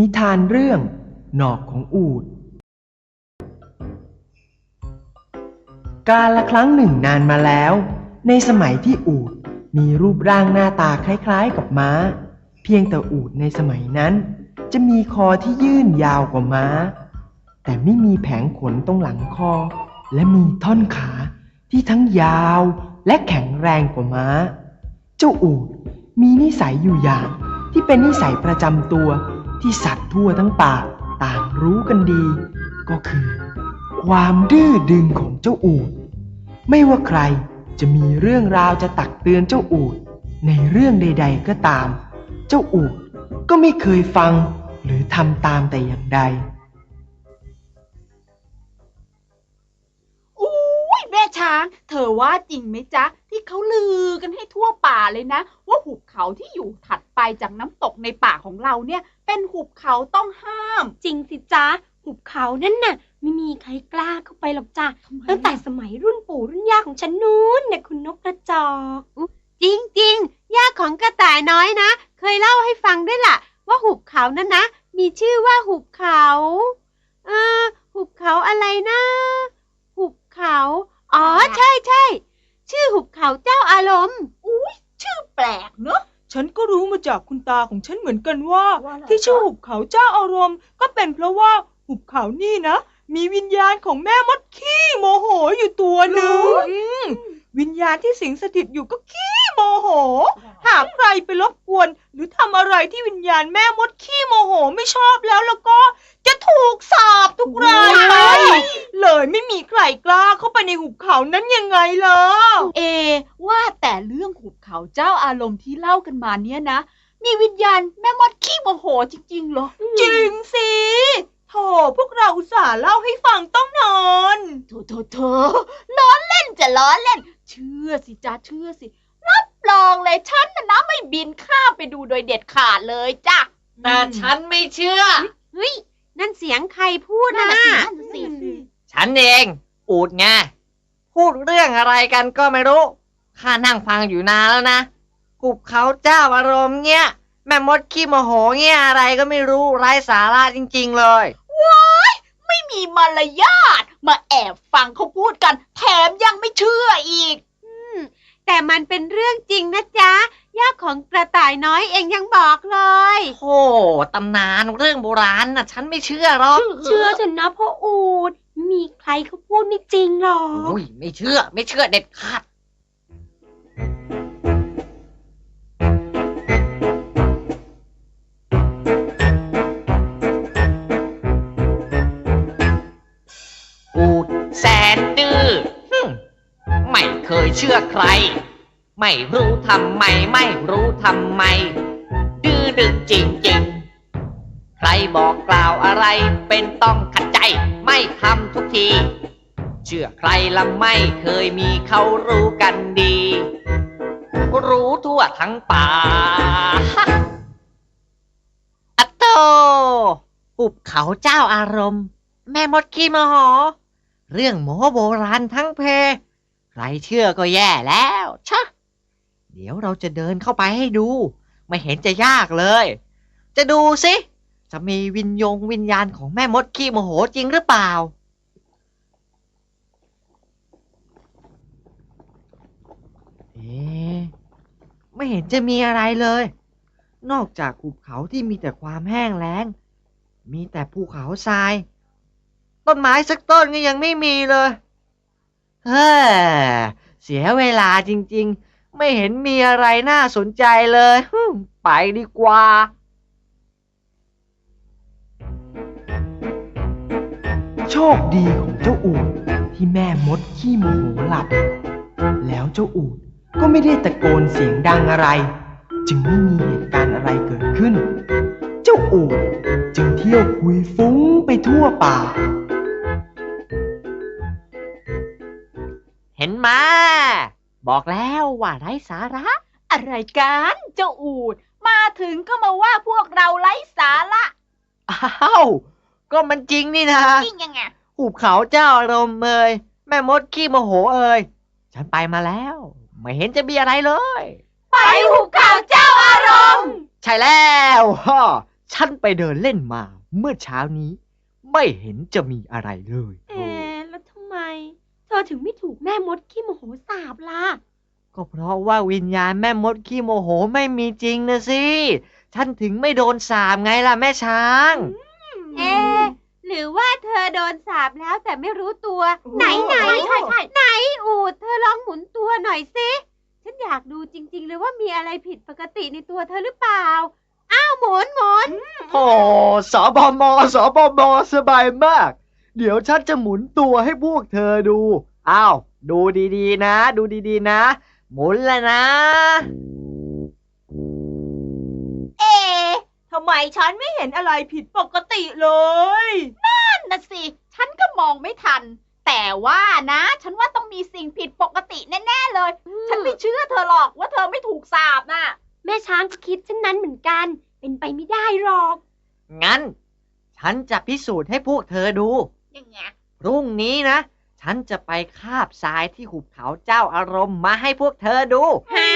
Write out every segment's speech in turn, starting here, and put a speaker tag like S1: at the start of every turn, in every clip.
S1: นิทานเรื่อง หนอกของอูด กาลละครั้งหนึ่งนานมาแล้ว ในสมัยที่อูดมีรูปร่างหน้าตาคล้ายๆกับม้า เพียงแต่อูดในสมัยนั้น จะมีคอที่ยื่นยาวกว่าม้า แต่ไม่มีแผงขนตรงหลังคอ และมีท่อนขาที่ทั้งยาวและแข็งแรงกว่าม้า เจ้าอูดมีนิสัยอยู่อย่างที่เป็นนิสัยประจำตัว ที่สัตว์ทั่วทั้งป่าต่างรู้กันดี ก็คือ ความดื้อดึงของเจ้าอูดไม่ว่าใครจะมีเรื่องราวจะตักเตือนเจ้าอูดในเรื่องใด ๆ ก็ตาม เจ้าอูดก็ไม่เคยฟังหรือทำตามแต่อย่างใด
S2: อุ้ยแม่ช้าง เธอว่าจริงไหมจ๊ะ ที่เขาลือกันให้ทั่วป่าเลยนะ ว่าหุบเขาที่อยู่ถัด ไปจากน้ำตกในป่าของเราเนี่ย เป็นหุบเขาต้องห้าม
S3: จริงสิจ๊ะหุบเขานั่นน่ะ ไม่มีใครกล้าเข้าไปหรอกจ้ะตั้งแต่สมัยรุ่นปู่รุ่นย่าของฉันนู้นเนี่ยคุณนกกระจอก
S4: จริงๆย่าของกระต่ายน้อยนะ เคยเล่าให้ฟังด้วยล่ะ ว่าหุบเขานั้นนะ มีชื่อว่าหุบเขาเออหุบเขาอะไรนะ หุบเขา อ๋อใช่ใช่ชื่อหุบเขาเจ้าอารมณ์
S2: ชื่อแปลกเนอะ
S5: ฉันก็รู้มาจากคุณตาของฉันเหมือนกันว่า
S2: ว่าอะไร
S5: ที่ชื่อ
S2: คะ
S5: หุบเขาเจ้าอารมณ์ ก็เป็นเพราะว่าหุบเขานี่นะ มีวิญญาณของแม่มดขี้โมโหอยู่ตัวหนึ่งอื มวิญญาณที่สิงสถิตอยู่ก็ขี้โมโห หากใครไปรบกวน หรือทำอะไรที่วิญญาณแม่มดขี้โมโหไม่ชอบแล้วแล้วก็ จะถูกสาบทุกรายไปเลยไม่มีใครกล้าเข้าไปในหุบเขานั้นยังไงล่ะ
S2: เอ ว่าแต่เรื่องหุบ เขาเจ้าอารมณ์ที่เล่ากันมาเนี่ยนะ มีวิญญาณแม่มดขี้โมโหจริงๆเหรอ
S5: จริงสิโถพวกเราอุตส่าห์เล่าให้ฟังต้องนอน
S2: โถโถโถล้อเล่นจะล้อเล่น เชื่อสิจ้าเชื่อสิ รับรองเลยฉันน่ะนะไม่บินข้ามไปดูโดยเด็ดขาดเลยจ้ะ
S6: แต่ฉันไม่เชื่อ
S4: เฮ้ย นั่นเสียงใครพูด
S2: นั่น
S4: นะ
S2: น่ะสินั่นน่ะสิ
S6: ฉันเอง อูดไง พูดเรื่องอะไรกันก็ไม่รู้ ข้านั่งฟังอยู่นานแล้วนะหุบเขาเจ้าอารมณ์เงี้ย แม่มดขี้โมโหเงี้ยอะไรก็ไม่รู้ไร้สาระจริง ๆ เลย
S2: ไม่มีมารยาทมาแอบฟังเขาพูดกัน แถมยังไม่เชื่ออีก
S4: แต่มันเป็นเรื่องจริงนะจ๊ะย่าของกระต่ายน้อยเองยังบอกเลย
S6: โอ้ตำนานเรื่องโบราณน่ะ ฉันไม่เชื่อหรอก
S3: เชื่อเถอะนะพ่ออูดไม่มีใครเขาพูดไม่จริงหรอก
S6: โอ้ยไม่เชื่อ ไม่เชื่อเด็ดขาด ไม่รู้ทำไม ไม่รู้ทำไม ดื้อดึงจริงๆใครบอกกล่าวอะไรเป็นต้องขัดใจ ไม่ทำทุกที เชื่อใครละไม่เคยมีเขารู้กันดี รู้ทั่วทั้งป่าอะโตหุบเขาเจ้าอารมณ์ แม่มดขี้มโหเรื่องโมโบราณทั้งเพ ใครเชื่อก็แย่แล้วชะ เดี๋ยวเราจะเดินเข้าไปให้ดู ไม่เห็นจะยากเลย จะดูสิ จะมีวิญญงวิญญาณของแม่มดขี้โมโหจริงหรือเปล่า เอ๊ไม่เห็นจะมีอะไรเลย นอกจากหุบเขาที่มีแต่ความแห้งแล้ง มีแต่ภูเขาทราย ต้นไม้สักต้นก็ยังไม่มีเลย เฮ้อเสียเวลาจริง ๆ ไม่เห็นมีอะไรน่าสนใจเลยฮึ่มไปดีกว่า
S1: โชคดีของเจ้าอูดที่แม่มดขี้โมโหหลับ แล้วเจ้าอูดก็ไม่ได้ตะโกนเสียงดังอะไร จึงไม่มีเหตุการณ์อะไรเกิดขึ้น เจ้าอูดจึงเที่ยวคุยฟุ้งไปทั่วป่า
S6: เห็นมา บอกแล้วว่าไร้สาระ
S2: อะไรกันเจ้าอูด มาถึงก็มาว่าพวกเราไร้สาระ
S6: อ้าว ก็มันจริงนี่นะ
S2: จริงยังไง
S6: หุบเขาเจ้าอารมณ์เอ่ยแม่มดขี้โมโหเอ่ยฉันไปมาแล้ว ไม่เห็นจะมีอะไรเลย
S2: ไปหุบเขาเจ้าอารมณ์
S6: ใช่แล้วฮ่อฉันไปเดินเล่นมาเมื่อเช้านี้ ไม่เห็นจะมีอะไรเลย
S3: เอ๊ะแล้วทำไม เธอถึงไม่ถูกแม่มดขี้โมโหสาบล่ะ
S6: ก็เพราะว่าวิญญาณแม่มดขี้โมโหไม่มีจริงนะสิฉันถึงไม่โดนสาบไงล่ะแม่ช้าง
S4: เอ๊ะหรือว่าเธอโดนสาปแล้วแต่ไม่รู้ตัว ไหนไหน
S2: ใช่ใช่
S4: ไหนอูดเธอลองหมุนตัวหน่อยสิ ฉันอยากดูจริง ๆ เลยว่ามีอะไรผิดปกติในตัวเธอหรือเปล่า อ้าวหมุนหมุน
S6: โอ้สบมสบมสบายมาก เดี๋ยวฉันจะหมุนตัวให้พวกเธอดู อ้าว ดูดีๆนะ ดูดีๆนะ หมุนแล้วนะ
S5: เอ๊ะทำไมฉันไม่เห็นอะไรผิดปกติเลย
S2: นั่นนะสิ ฉันก็มองไม่ทัน แต่ว่านะ ฉันว่าต้องมีสิ่งผิดปกติแน่ๆเลย ฉันไม่เชื่อเธอหรอกว่าเธอไม่ถูกสาบน่ะ
S3: แม่ช้างก็คิดเช่นนั้นเหมือนกัน เป็นไปไม่ได้หรอก
S6: งั้น ฉันจะพิสูจน์ให้พวกเธอดู
S2: ยังไง
S6: พ รุ่งนี้นะ ฉันจะไปคาบทรายที่หุบเขาเจ้าอารมณ์มาให้พวกเธอดู
S4: หา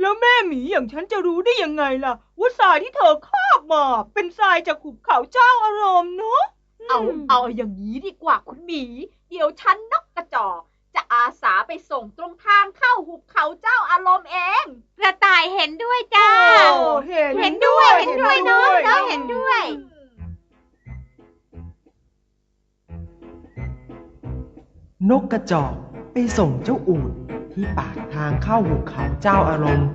S5: แล้วแม่หมีอย่างฉันจะรู้ได้ยังไงล่ะ ว่าทรายที่เธอคาบมา เป็นทรายจากหุบเขาเจ้าอารมณ์เนาะ
S2: เอา
S3: อืม
S2: เอาอย่างนี้ดีกว่าคุณหมี เดี๋ยวฉันนกกระจอกจะอาสาไปส่งตรงทางเข้าหุบเขาเจ้าอารมณ์เอง
S4: กระต่ายเห็นด้วยจ้า
S5: โอ้เห็น
S4: เห็นด้วยเห็นด้วยเนาะเราเห็นด้วย
S1: นกกระจอกไปส่งเจ้าอูดที่ปากทางเข้าหุบเขาเจ้าอารมณ์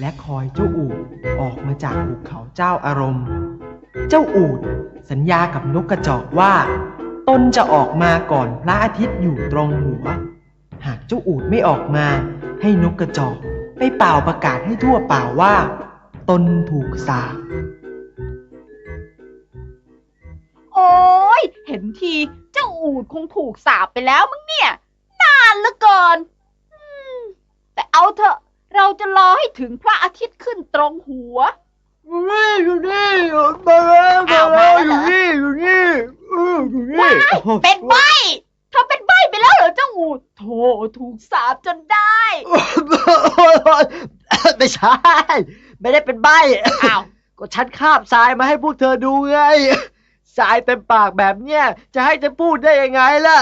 S1: และคอยเจ้าอูดออกมาจากหุบเขาเจ้าอารมณ์ เจ้าอูดสัญญากับนกกระจอกว่า ตนจะออกมาก่อนพระอาทิตย์อยู่ตรงหัว หากเจ้าอูดไม่ออกมา ให้นกกระจอกไปเป่าประกาศให้ทั่วป่าว่า ตนถูกสาป
S2: โอ้ยเห็นที จ้าอูดคงถูกสาปไปแล้วมั้งเนี่ย นานเหลือเกินอืมแต่เอาเถอะ เราจะรอให้ถึงพระอาทิตย์ขึ้นตรงหัว
S6: อยู่นี่อยู่นี่มาแล้วมาแล้วอยู่นี่อยู่นี่อืออยู่นี่
S2: เป็นใบเธอเป็นใบไปแล้วเหรอเจ้าอูดโธ่ถูกสาปจนได้
S6: ไม่ใช่ ไม่ได้เป็นใบ
S2: อ้าว
S6: ก็ฉันคาบทรายมาให้พวกเธอดูไง ทรายเต็มปากแบบเนี้ยจะให้จะพูดได้ยังไงล่ะ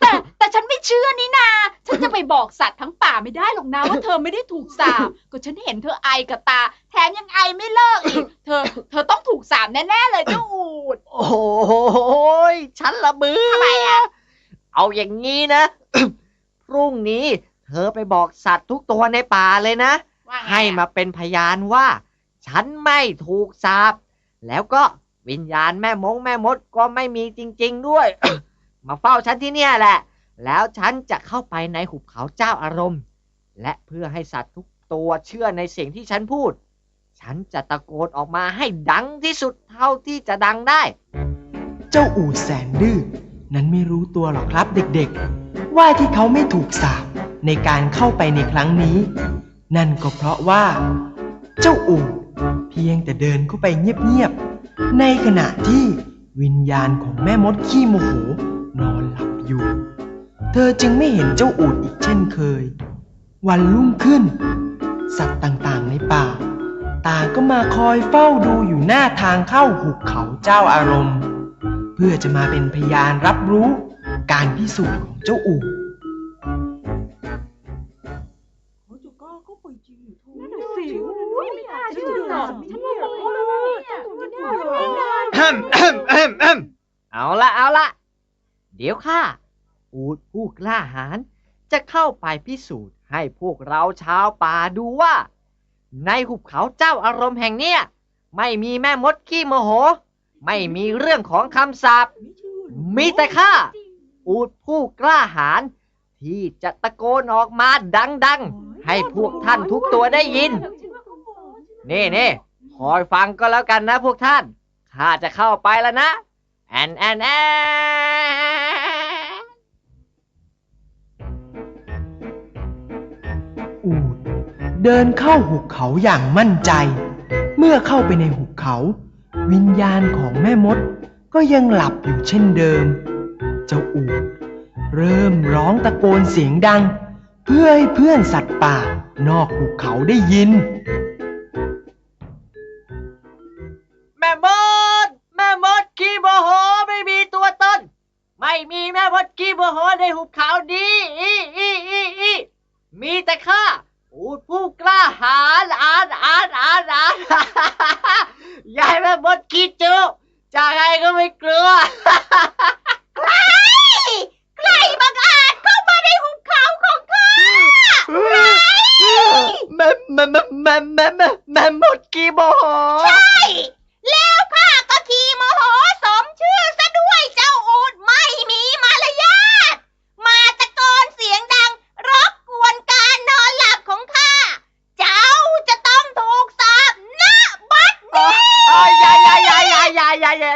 S2: แต่แต่ฉันไม่เชื่อนี่นา ฉันจะไปบอกสัตว์ทั้งป่าไม่ได้หรอกนะว่าเธอไม่ได้ถูกสาปก็ฉันเห็นเธอไอกับตา แถมยังไอไม่เลิกอีก เธอ เธอต้องถูกสาปแน่ๆเลยเจ้าอูด
S6: โอ้ยฉันละมือ
S2: ทำไมอะ
S6: เอาอย่างนี้นะ พรุ่งนี้เธอไปบอกสัตว์ทุกตัวในป่าเลยนะ
S2: ว่าไงอะ
S6: ให้มาเป็นพยานว่า ฉันไม่ถูกสาปแล้วก็ วิญญาณแม่มงแม่มดก็ไม่มีจริง ๆ ด้วย มาเฝ้าฉันที่เนี่ยแหละ แล้วฉันจะเข้าไปในหุบเขาเจ้าอารมณ์ และเพื่อให้สัตว์ทุกตัวเชื่อในเสิ่งที่ฉันพูด ฉันจะตะโกนออกมาให้ดังที่สุดเท่าที่จะดังได้
S1: เจ้าอูดแสนดื้อนั้นไม่รู้ตัวหรอกครับเด็กๆ ว่าที่เขาไม่ถูกสาปในการเข้าไปในครั้งนี้ นั่นก็เพราะว่า เจ้าอูด เพียงแต่เดินเข้าไปเงียบๆ ในขณะที่วิญญาณของแม่มดขี้โมโหนอนหลับอยู่ เธอจึงไม่เห็นเจ้าอูดอีกเช่นเคย วันรุ่งขึ้น สัตว์ต่างๆในป่าต่างก็มาคอยเฝ้าดูอยู่หน้าทางเข้าหุบเขาเจ้าอารมณ์ เพื่อจะมาเป็นพยานรับรู้การพิสูจน์ของเจ้าอู่
S5: เเอาละ
S6: เอาละเดี๋ยวข้าอูดผู้กล้าหาญจะเข้าไปพิสูจน์ให้พวกเราชาวป่าดูว่า ในหุบเขาเจ้าอารมณ์แห่งเนี้ยไม่มีแม่มดขี้โมโห ไม่มีเรื่องของคำสาปมีแต่ข้าอูดผู้กล้าหาญที่จะตะโกนออกมาดังๆ ให้พวกท่านทุกตัวได้ยิน นี่นี่คอยฟังก็แล้วกันนะพวกท่านข้าจะเข้าไปแล้วนะ แอนแอนแอน
S1: อูดเดินเข้าหุบเขาอย่างมั่นใจ เมื่อเข้าไปในหุบเขา วิญญาณของแม่มดก็ยังหลับอยู่เช่นเดิม เจ้าอูดเริ่มร้องตะโกนเสียงดัง เพื่อให้เพื่อนสัตว์ป่านอกหุบเขาได้ยิน
S6: กี้โมโหไม่มีตัว
S2: ตน
S6: ไม่มีแม่มดกี้โมโห
S2: ในหุบเขาดี
S6: อีอีอีอีมี
S2: แต่ข้าอูดผู้กล้าหาญอ่านอ่า
S6: นอ่านอ่าน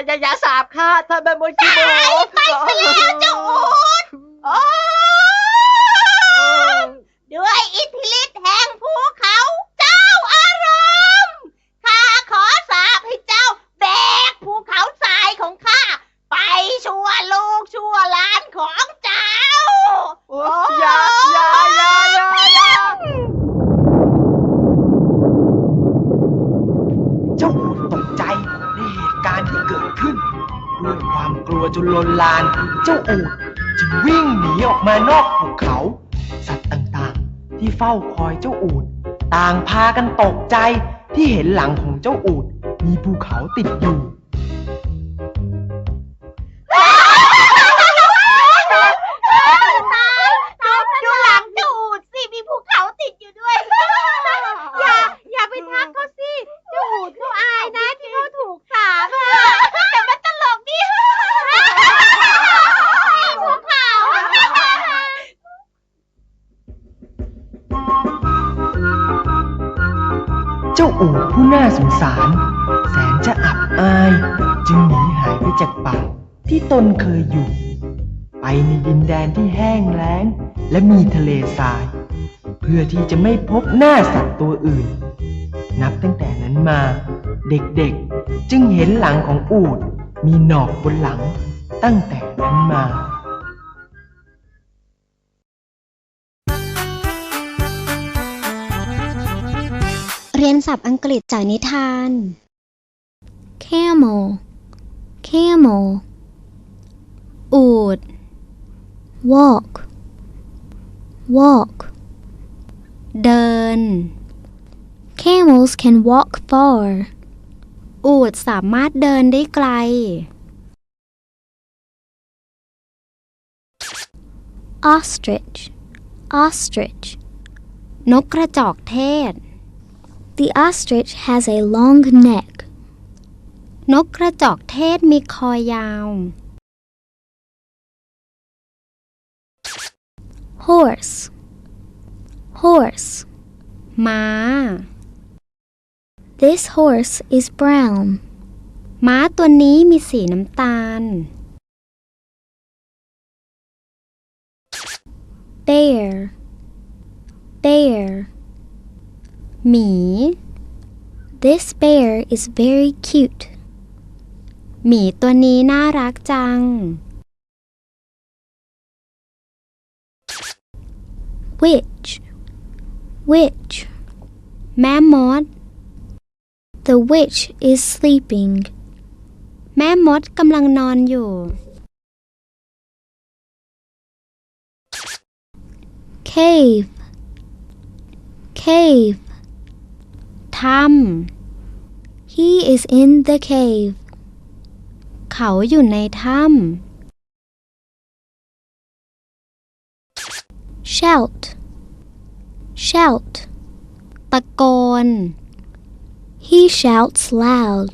S6: ยายา
S1: สาบค่ะท่านแม่มดขี้โม วัวจนลนลาน เจ้าอูดจึงวิ่งหนีออกมานอกภูเขา สัตว์ต่างๆ ที่เฝ้าคอยเจ้าอูดต่างพากันตกใจที่เห็นหลังของเจ้าอูดมีภูเขาติดอยู่ ตนเคยอยู่ ไปในดินแดนที่แห้งแล้ง และมีทะเลทราย เพื่อที่จะไม่พบหน้าสัตว์ตัวอื่น นับตั้งแต่นั้นมา เด็กๆจึงเห็นหลังของอูดมีหนอกบนหลังตั้งแต่นั้นมา
S7: เรียนศัพท์อังกฤษจากนิทาน camel camel อูด walk walk เดิน camels can walk far อูดสามารถเดินได้ไกล ostrich ostrich นกกระจอกเทศ The ostrich has a long neck. นกกระจอกเทศมีคอยาว Horse Horse ม้า This horse is brown. ม้าตัวนี้มีสีน้ำตาล Bear Bear หมี This bear is very cute. หมีตัวนี้น่ารักจัง Witch Witch แม่มด The witch is sleeping. แม่มดกำลังนอนอยู่ Cave Cave ถ้ำ He is in the cave. เขาอยู่ในถ้ำ Shout Shout ตะโกน He shouts loud.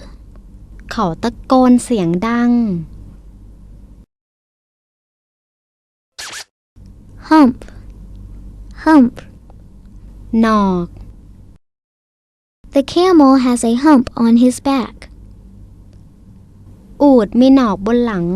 S7: เขาตะโกนเสียงดัง Hump Hump หนอก The camel has a hump on his back. อูดมีหนอกบนหลัง